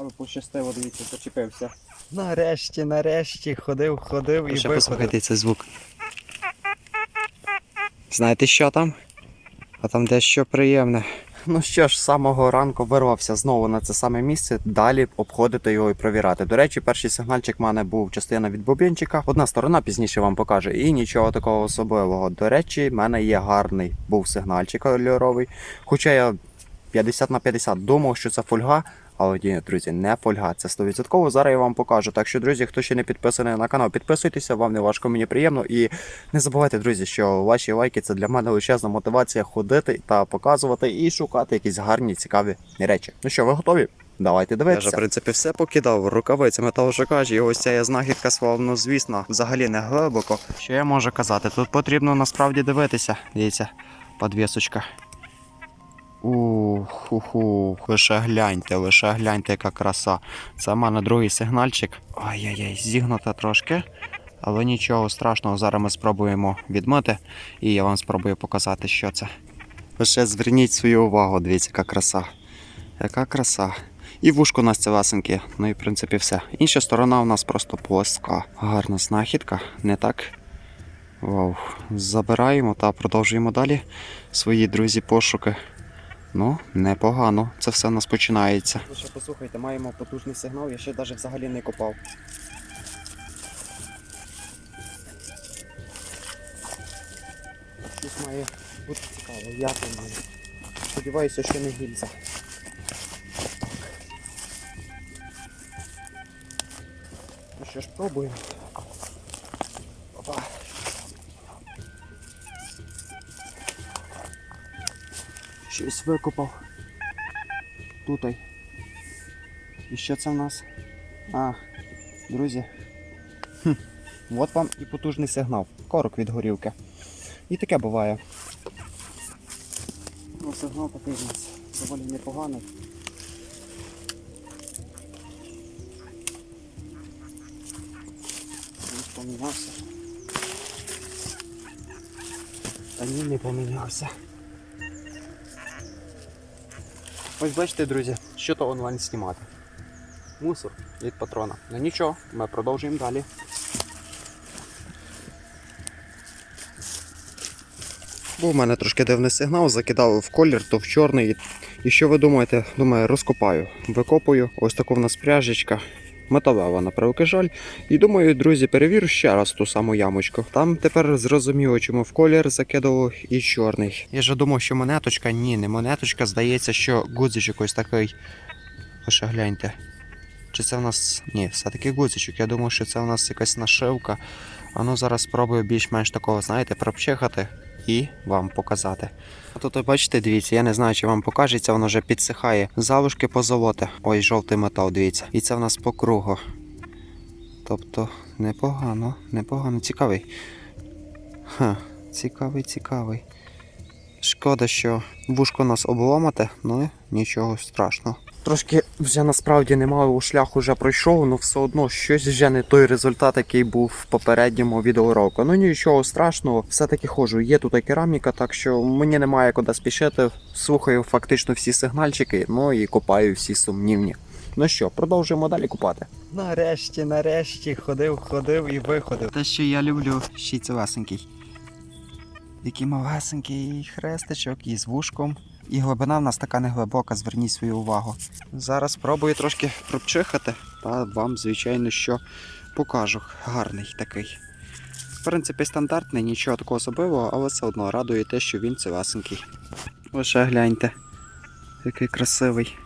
Але пощастило, дивіться, зачепився. Нарешті, нарешті ходив, ходив і Ще виходив. послухайте цей звук. Знаєте, що там? А там дещо приємне. Ну що ж, з самого ранку вирвався знову на це саме місце, далі обходити його і провірати. До речі, перший сигнальчик в мене був частина від бубінчика. Одна сторона пізніше вам покаже, і нічого такого особливого. До речі, в мене є гарний був сигнальчик кольоровий. Хоча я 50 на 50 думав, що це фольга. Але ні, друзі, не фольга, це 100%. Зараз я вам покажу. Так що, друзі, хто ще не підписаний на канал, підписуйтеся, вам не важко, мені приємно. І не забувайте, друзі, що ваші лайки це для мене величезна мотивація ходити та показувати і шукати якісь гарні, цікаві речі. Ну що, ви готові? Давайте дивитися. Я ж, в принципі, все покидав рукавицями та вже кажу, і ось ця знахідка словно, звісно, взагалі не глибоко. Що я можу казати? Тут потрібно насправді дивитися. Дивіться, подвісочка. Уху, лише гляньте, лише гляньте, яка краса. Це в мене другий сигнальчик. Ай-яй-яй, зігнута трошки. Але нічого страшного, зараз ми спробуємо відмити, і я вам спробую показати, що це. Лише зверніть свою увагу, дивіться, яка краса. Яка краса. І вушко у нас цілесеньке, ну і в принципі все. Інша сторона у нас просто плоска. Гарна знахідка, не так? Вау. Забираємо та продовжуємо далі свої друзі пошуки. Ну, непогано. Це все у нас починається. Ще послухайте, маємо потужний сигнал, я ще навіть взагалі не копав. Щось має бути цікаво, я думаю. Сподіваюся, що не гільза. Ну що ж, пробуємо. Щось викопав. Тутай. І що це в нас? А, друзі. Хм. От вам і потужний сигнал. Корок від горілки. І таке буває. Ну, сигнал такий у нас доволі непоганий. Він помінявся. Та ні, не помінявся. Ось бачите, друзі, що то онлайн знімати. Мусор від патрона. Ну нічого, ми продовжуємо далі. Був у мене трошки дивний сигнал, закидав в колір, то в чорний. І що ви думаєте? Думаю, розкопаю. Викопую. Ось таку в нас пряжечка. Металева, на превеликий жаль. І думаю, друзі, перевірю ще раз ту саму ямочку. Там тепер зрозуміло, чому в колір закидував і чорний. Я ж думав, що монеточка, ні, не монеточка, здається, що гудзичок ось такий. Лише гляньте. Чи це в нас. Ні, все-таки гудзичок. Я думаю, що це в нас якась нашивка. А ну зараз спробую більш-менш такого, знаєте, пропчихати і вам показати. Тут, бачите, дивіться, я не знаю, чи вам покажеться, воно вже підсихає. Залишки позолоти. Ой, жовтий метал, дивіться. І це в нас по кругу. Тобто, непогано, непогано, цікавий. Ха, цікавий, цікавий. Шкода, що вушко нас обломати, ну нічого страшного. Трошки вже насправді немало шляху вже пройшов, але все одно щось вже не той результат, який був в попередньому відеоуроку. Ну нічого страшного, все-таки ходжу. Є тут і кераміка, так що мені немає куди спішити. Слухаю фактично всі сигнальчики, ну і копаю всі сумнівні. Ну що, продовжуємо далі купати. Нарешті, нарешті ходив, ходив і виходив. Те, що я люблю, ще й цілесенький. Який малесенький хрестичок із вушком. І глибина в нас така не глибока, зверніть свою увагу. Зараз спробую трошки пропчихати, та вам, звичайно, що покажу. Гарний такий. В принципі, стандартний, нічого такого особливого, але все одно радує те, що він цілесенький. Лише гляньте, який красивий.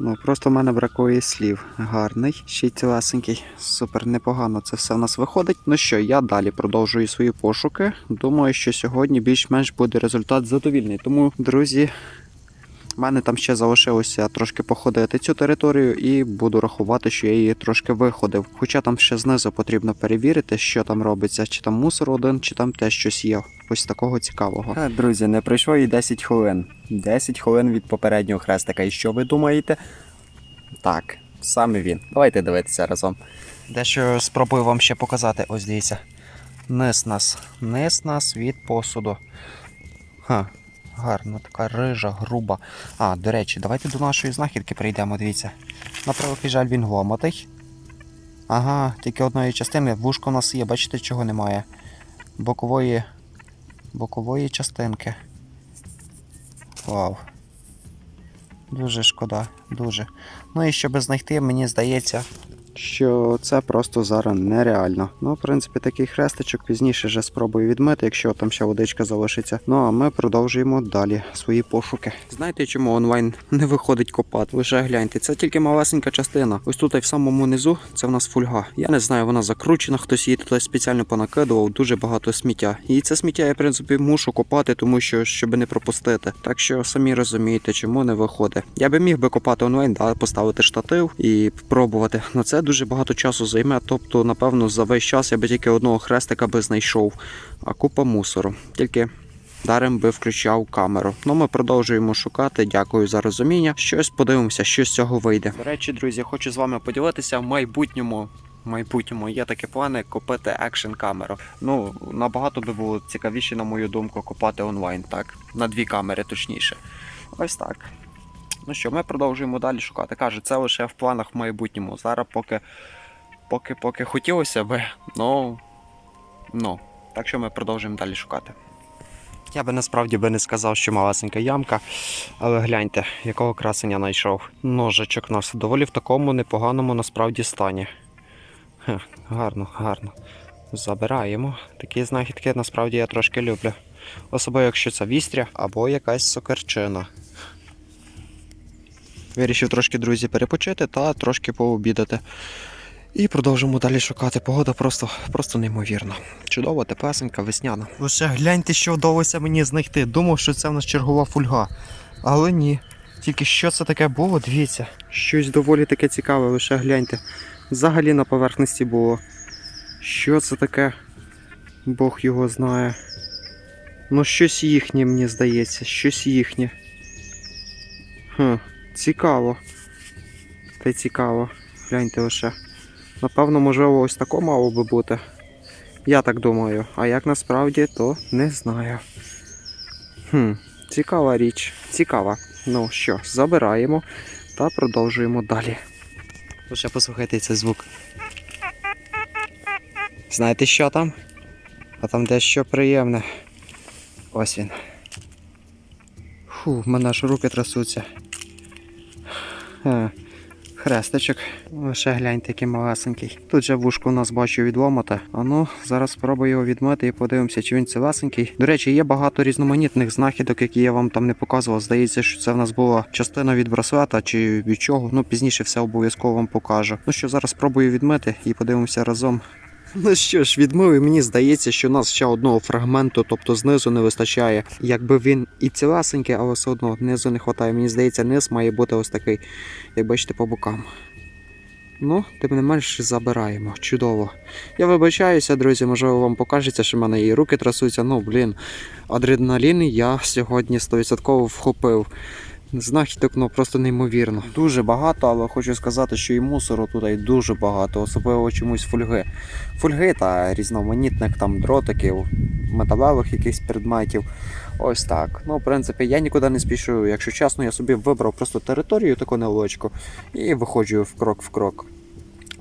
Ну, просто в мене бракує слів. Гарний, ще й цілесенький. Супер, непогано це все в нас виходить. Ну що, я далі продовжую свої пошуки. Думаю, що сьогодні більш-менш буде результат задовільний. Тому, друзі, в мене там ще залишилося трошки походити цю територію і буду рахувати, що я її трошки виходив. Хоча там ще знизу потрібно перевірити, що там робиться, чи там мусор один, чи там теж щось є. Ось такого цікавого. А, друзі, не пройшло і 10 хвилин. 10 хвилин від попереднього хрестика. І що ви думаєте? Так, саме він. Давайте дивитися разом. Дещо спробую вам ще показати. Ось дивіться. Низ нас. Низ нас від посуду. Ха, гарно, така рижа, груба. А, до речі, давайте до нашої знахідки прийдемо. Дивіться. На превеликий жаль, він гломатий. Ага, тільки одної частини. Вушко у нас є, бачите, чого немає. Бокової. Бокової частинки. Вау. Дуже шкода, дуже. Ну і щоб знайти, мені здається, що це просто зараз нереально. Ну, в принципі, такий хрестичок пізніше вже спробую відмити, якщо там ще водичка залишиться. Ну а ми продовжуємо далі свої пошуки. Знаєте, чому онлайн не виходить копати? Ви ще гляньте, це тільки малесенька частина. Ось тут в самому низу це в нас фольга. Я не знаю, вона закручена, хтось її туди спеціально понакидував, дуже багато сміття. І це сміття я, в принципі, мушу копати, тому що щоб не пропустити. Так що самі розумієте, чому не виходить. Я би міг би копати онлайн, да, поставити штатив і пробувати. На це дуже багато часу займе. Тобто, напевно, за весь час я би тільки одного хрестика би знайшов, а купа мусору. Тільки Дарем би включав камеру. Ну ми продовжуємо шукати. Дякую за розуміння. Щось подивимося, що з цього вийде. До речі, друзі, хочу з вами поділитися в майбутньому. В майбутньому є такі плани купити екшн камеру. Ну набагато би було цікавіше, на мою думку, купати онлайн, так на дві камери, точніше. Ось так. Ну що, ми продовжуємо далі шукати. Каже, це лише в планах в майбутньому. Зараз поки, поки, поки хотілося би, ну, ну. Так що ми продовжуємо далі шукати. Я би насправді би не сказав, що малесенька ямка, але гляньте, якого красення знайшов. Ножичок нас доволі в такому непоганому насправді стані. Хе, гарно, гарно. Забираємо. Такі знахідки насправді я трошки люблю. Особливо, якщо це вістря або якась сокерчина. Вирішив трошки, друзі, перепочити та трошки пообідати. І продовжимо далі шукати. Погода просто, просто неймовірна. Чудова, теплесенька, весняна. Лише гляньте, що вдалося мені знайти. Думав, що це в нас чергова фульга. Але ні. Тільки що це таке було, дивіться. Щось доволі таке цікаве, лише гляньте. Взагалі на поверхності було. Що це таке? Бог його знає. Ну, щось їхнє, мені здається, щось їхнє. Хм, цікаво. Та й цікаво. Гляньте лише. Напевно, можливо, ось тако мало би бути. Я так думаю. А як насправді, то не знаю. Хм, цікава річ. Цікава. Ну що, забираємо та продовжуємо далі. Лише послухайте цей звук. Знаєте, що там? А там дещо приємне. Ось він. Фу, в мене аж руки трясуться. Е, Хрестичок. Лише гляньте, який малесенький. Тут же вушку у нас бачу відломати. А ну, зараз спробую його відмити і подивимося, чи він цілесенький. До речі, є багато різноманітних знахідок, які я вам там не показував. Здається, що це в нас була частина від браслета чи від чого. Ну, пізніше все обов'язково вам покажу. Ну що, зараз спробую відмити і подивимося разом. Ну що ж, відмив, і мені здається, що у нас ще одного фрагменту, тобто знизу не вистачає. Якби він і цілесенький, але все одно низу не вистачає. Мені здається, низ має бути ось такий, як бачите, по бокам. Ну, тим не менш забираємо. Чудово. Я вибачаюся, друзі, можливо, вам покажеться, що в мене і руки трасуються. Ну, блін, адреналін я сьогодні 100% вхопив. Знахідок ну просто неймовірно. Дуже багато, але хочу сказати, що і мусору тут і дуже багато, особливо чомусь фольги. Фольги та різноманітних там дротиків, металевих якихось предметів. Ось так. Ну, в принципі, я нікуди не спішу. Якщо чесно, я собі вибрав просто територію таку невеличку і виходжу в крок в крок.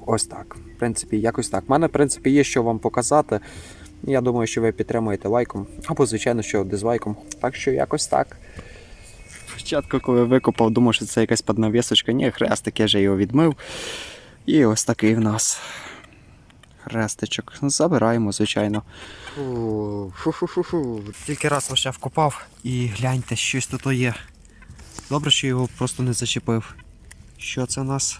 Ось так. В принципі, якось так. У мене, в принципі, є що вам показати. Я думаю, що ви підтримуєте лайком, або, звичайно, що дизлайком. Так що якось так. Спочатку, коли викопав, думав, що це якась поднавісочка. Ні, хрестик, я вже його відмив. І ось такий в нас хрестичок. Забираємо, звичайно. Тільки раз лише вкопав і гляньте, щось тут є. Добре, що його просто не зачепив. Що це у нас?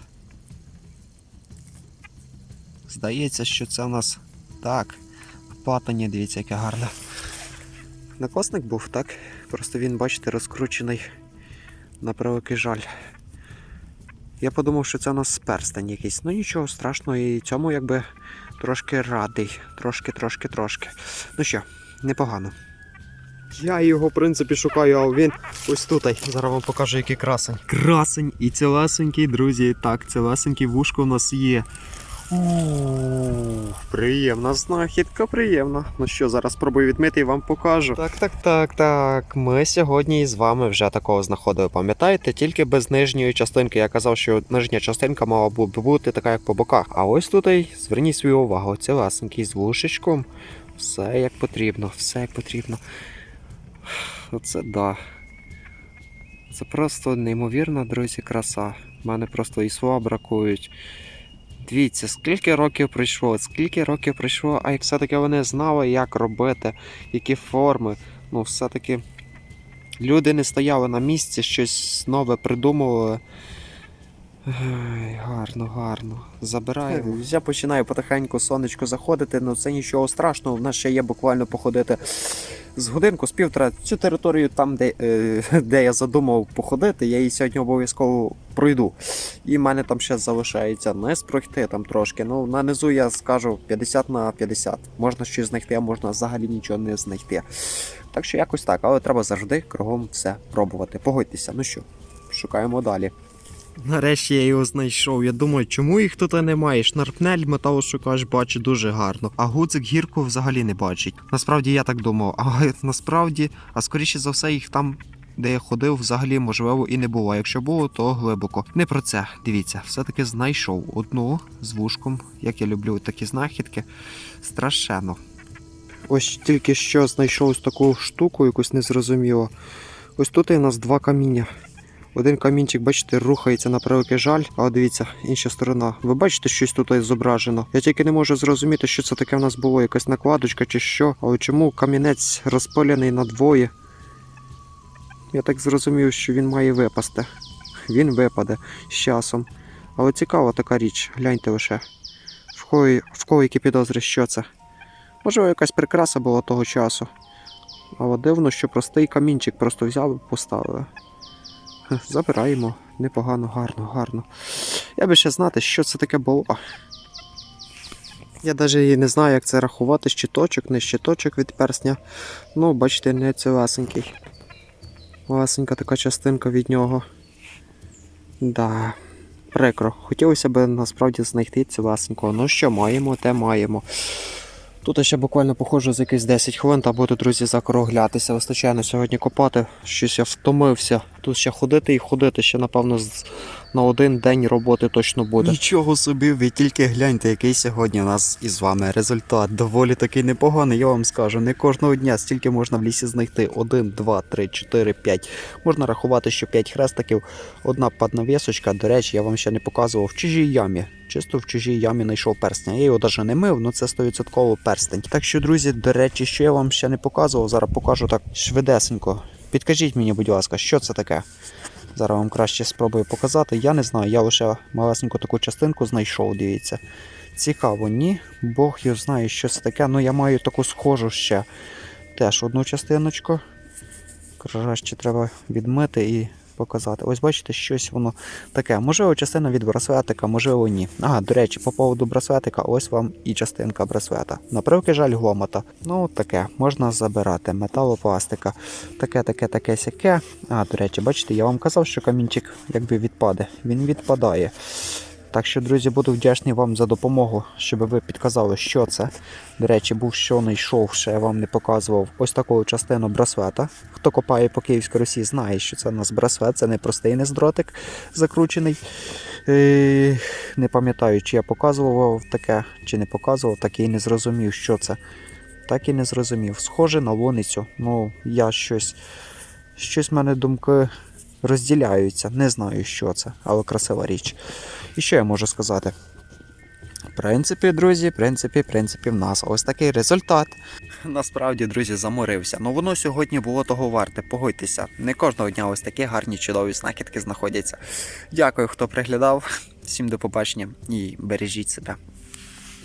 Здається, що це у нас так. Патані, дивіться, яке гарне. Накосник був, так? Просто він, бачите, розкручений на превеликий жаль. Я подумав, що це у нас перстень якийсь. Ну нічого страшного, і цьому якби трошки радий. Трошки, трошки, трошки. Ну що, непогано. Я його, в принципі, шукаю, а він ось тут. Зараз вам покажу, який красень. Красень і цілесенький, друзі. Так, цілесенький вушко у нас є. Приємна знахідка, приємна. Ну що, зараз спробую відмити і вам покажу. Так, так, так, так. Ми сьогодні з вами вже такого знаходили, пам'ятаєте? Тільки без нижньої частинки. Я казав, що нижня частинка мала бу- бути така, як по боках. А ось тут, зверніть свою увагу, цілесенький з вушечком. Все як потрібно, все як потрібно. Оце да. Це просто неймовірна, друзі, краса. У мене просто і слова бракують. Дивіться, скільки років пройшло, скільки років пройшло, а як все-таки вони знали, як робити, які форми. Ну, все-таки люди не стояли на місці, щось нове придумували. Ай, гарно, гарно. Забираємо. Я починаю потихеньку сонечко заходити, але це нічого страшного. В нас ще є буквально походити з годинку, з півтора. Цю територію там, де, е, де я задумав походити, я її сьогодні обов'язково пройду. І в мене там ще залишається не пройти там трошки. Ну, на низу я скажу 50 на 50. Можна щось знайти, а можна взагалі нічого не знайти. Так що якось так, але треба завжди кругом все пробувати. Погодьтеся, ну що, шукаємо далі. Нарешті я його знайшов. Я думаю, чому їх тут немає? Шнарпнель металошукач бачить дуже гарно, а гуцик гірку взагалі не бачить. Насправді я так думав, а насправді, а скоріше за все, їх там. Де я ходив, взагалі можливо і не було. Якщо було, то глибоко. Не про це. Дивіться, все-таки знайшов одну з вушком, як я люблю такі знахідки. Страшенно. Ось тільки що знайшов ось таку штуку, якусь незрозуміло. Ось тут і у нас два каміння. Один камінчик, бачите, рухається на превеликий жаль, а от дивіться, інша сторона. Ви бачите, щось тут зображено. Я тільки не можу зрозуміти, що це таке в нас було, якась накладочка чи що. Але чому камінець розпилений на двоє? Я так зрозумів, що він має випасти. Він випаде з часом. Але цікава така річ, гляньте лише. В кого, в кого які підозри, що це? Можливо, якась прикраса була того часу. Але дивно, що простий камінчик просто взяли і поставили. Забираємо. Непогано, гарно, гарно. Я би ще знати, що це таке було. Я навіть не знаю, як це рахувати, щиточок, не щиточок від персня. Ну, бачите, не цілесенький. Ласенька така частинка від нього. Да. Прикро. Хотілося б насправді знайти цілесенького. Ну що, маємо, те маємо. Тут ще буквально похоже за якісь 10 хвилин та буду, друзі, закруглятися. Вистачає на сьогодні копати. Щось я втомився. Тут ще ходити і ходити, ще, напевно, на один день роботи точно буде. Нічого собі, ви тільки гляньте, який сьогодні у нас із вами результат. Доволі таки непоганий, я вам скажу. Не кожного дня стільки можна в лісі знайти. Один, два, три, чотири, п'ять. Можна рахувати, що 5 хрестиків, одна паднавісочка. До речі, я вам ще не показував в чужій ямі. Чисто в чужій ямі знайшов перстня. Я його навіть не мив, але це 100% перстень. Так що, друзі, до речі, що я вам ще не показував, зараз покажу так швидесенько. Підкажіть мені, будь ласка, що це таке? Зараз вам краще спробую показати. Я не знаю, я лише малесеньку таку частинку знайшов, дивіться. Цікаво, ні. Бог його знає, що це таке. Ну я маю таку схожу ще. Теж одну частиночку. Краще треба відмити і показати. Ось бачите, щось воно таке. Можливо, частина від браслетика, можливо, ні. Ага, до речі, по поводу браслетика, ось вам і частинка браслета. На превеликий жаль, гломота. Ну, таке, можна забирати. Металопластика. Таке, таке, таке, сяке. А, до речі, бачите, я вам казав, що камінчик якби відпаде. Він відпадає. Так що, друзі, буду вдячний вам за допомогу, щоб ви підказали, що це. До речі, був що не йшов, ще я вам не показував ось таку частину браслета. Хто копає по Київській Русі, знає, що це у нас браслет, це не простий нездротик закручений. Не пам'ятаю, чи я показував таке, чи не показував, так і не зрозумів, що це. Так і не зрозумів. Схоже на луницю. Ну, я щось. Щось в мене думки розділяються. Не знаю, що це, але красива річ. І що я можу сказати? В принципі, друзі, в принципі, в принципі, в нас ось такий результат. Насправді, друзі, заморився. Ну воно сьогодні було того варте. Погодьтеся. Не кожного дня ось такі гарні чудові знахідки знаходяться. Дякую, хто приглядав. Всім до побачення і бережіть себе.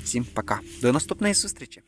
Всім пока. До наступної зустрічі!